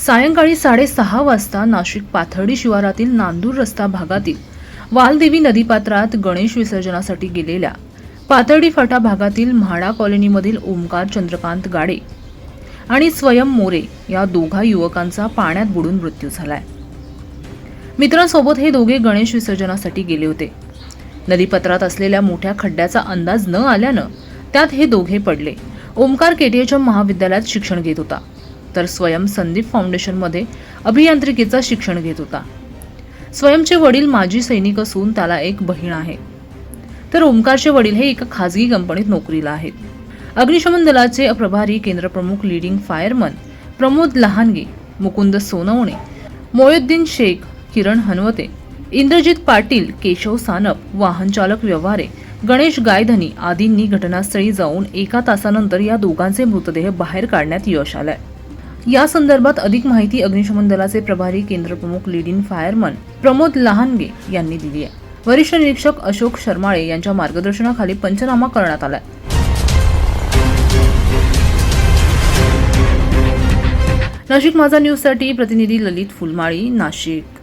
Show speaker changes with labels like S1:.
S1: सायंकाळी साडेसहा वाजता नाशिक पाथर्डी शिवारातील नांदूर रस्ता भागातील वालदेवी नदीपात्रात गणेश विसर्जनासाठी गेलेल्या पाथर्डी फाटा भागातील म्हाडा कॉलनीमधील ओमकार चंद्रकांत गाडे आणि स्वयं मोरे या दोघा युवकांचा पाण्यात बुडून मृत्यू झालाय. मित्रांसोबत हे दोघे गणेश विसर्जनासाठी गेले होते. नदीपात्रात असलेल्या मोठ्या खड्ड्याचा अंदाज न आल्यानं त्यात हे दोघे पडले. ओमकार केटीएचएम महाविद्यालयात शिक्षण घेत होता. तर स्वयं संदीप फाउंडेशनमध्ये अभियांत्रिकीचं शिक्षण घेत होता. स्वयंचे वडील माजी सैनिक असून त्याला एक बहीण आहे. तर ओमकारचे वडील हे एका खाजगी कंपनीत नोकरीला आहेत. अग्निशमन दलाचे प्रभारी केंद्रप्रमुख लीडिंग फायरमन प्रमोद लहानगे मुकुंद सोनवणे मोयुद्दीन शेख किरण हनवते इंद्रजित पाटील केशव सानप वाहनचालक व्यवहारे गणेश गायधनी आदींनी घटनास्थळी जाऊन एका तासानंतर या दोघांचे मृतदेह बाहेर काढण्यात यश आलंय. या संदर्भात अधिक माहिती अग्निशमन दलाचे प्रभारी केंद्रप्रमुख इन फायरमन प्रमोद लहानगे यांनी दिली आहे. वरिष्ठ निरीक्षक अशोक शर्माळे यांच्या मार्गदर्शनाखाली पंचनामा करण्यात आलाय. नाशिक माझा न्यूजसाठी प्रतिनिधी ललित फुलमाळी नाशिक.